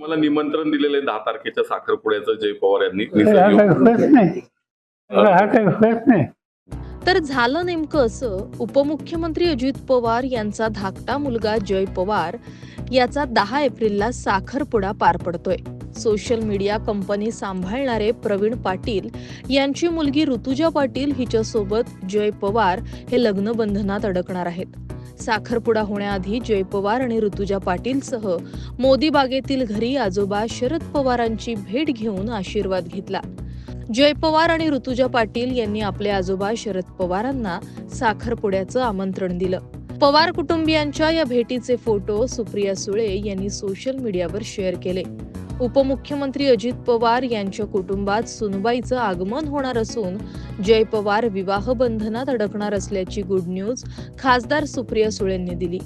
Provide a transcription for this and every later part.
मला निमंत्रण दिलेलं दहा तारखेच्या साखरपुड्याचं जय पवार यांनी. काही निसर्ग होत नाही. हा काही होत नाही. तर झालं नेमकं असं उपमुख्यमंत्री अजित पवार यांचा धाकटा मुलगा जय पवार याचा दहा एप्रिलला साखरपुडा पार पडतोय. सोशल मीडिया कंपनी सांभाळणारे प्रवीण पाटील यांची मुलगी ऋतुजा पाटील हिच्यासोबत जय पवार हे लग्न बंधनात अडकणार आहेत. साखरपुडा होण्याआधी जय पवार आणि ऋतुजा पाटीलसह मोदी बागेतील घरी आजोबा शरद पवारांची भेट घेऊन आशीर्वाद घेतला. जय पवार आणि ऋतुजा पाटील यांनी आपले आजोबा शरद पवारांना साखरपुड्याचं आमंत्रण दिलं. पवार कुटुंबियांच्या या भेटीचे फोटो सुप्रिया सुळे यांनी सोशल मीडियावर शेअर केले. उपमुख्यमंत्री अजित पवार यांच्या कुटुंबात सुनबाईचं आगमन होणार असून जय पवार विवाह बंधनात अडकणार असल्याची गुड न्यूज खासदार सुप्रिया सुळेंनी दिली.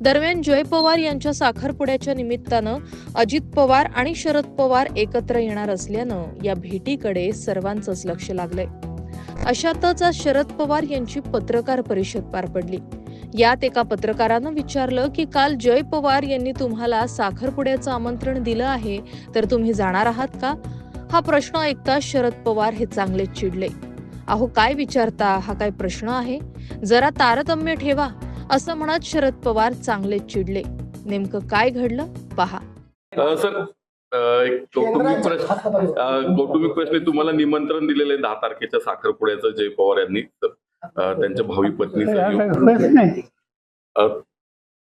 दरम्यान जय पवार यांच्या साखरपुड्याच्या निमित्तानं अजित पवार आणि शरद पवार एकत्र येणार असल्यानं या भेटीकडे सर्वांचंच लक्ष लागलंय. अशातच आज शरद पवार यांची पत्रकार परिषद पार पडली. यात एका पत्रकारानं विचारलं की काल जय पवार यांनी तुम्हाला साखरपुड्याचं आमंत्रण दिलं आहे तर तुम्ही जाणार आहात का? हा प्रश्न ऐकता शरद पवार हे चांगलेच चिडले. अहो काय विचारता? हा काय प्रश्न आहे? जरा तारतम्य ठेवा असं म्हणत शरद पवार चांगलेच चिडले. नेमकं काय घडलं? पहा. सर कौटुंबिक प्रश्न कौटुंबिक प्रश्न तुम्हाला निमंत्रण दिलेलं आहे दहा तारखेच्या साखरपुड्याचं जय पवार यांनी त्यांच्या भावी पत्नी नाही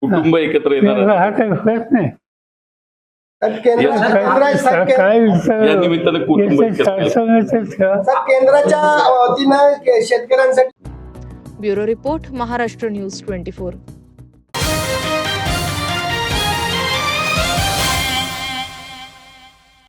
कुटुंब एकत्र येणार. हा काही होत नाही केंद्राच्या वतीनं शेतकऱ्यांसाठी bureau report Maharashtra news twenty four.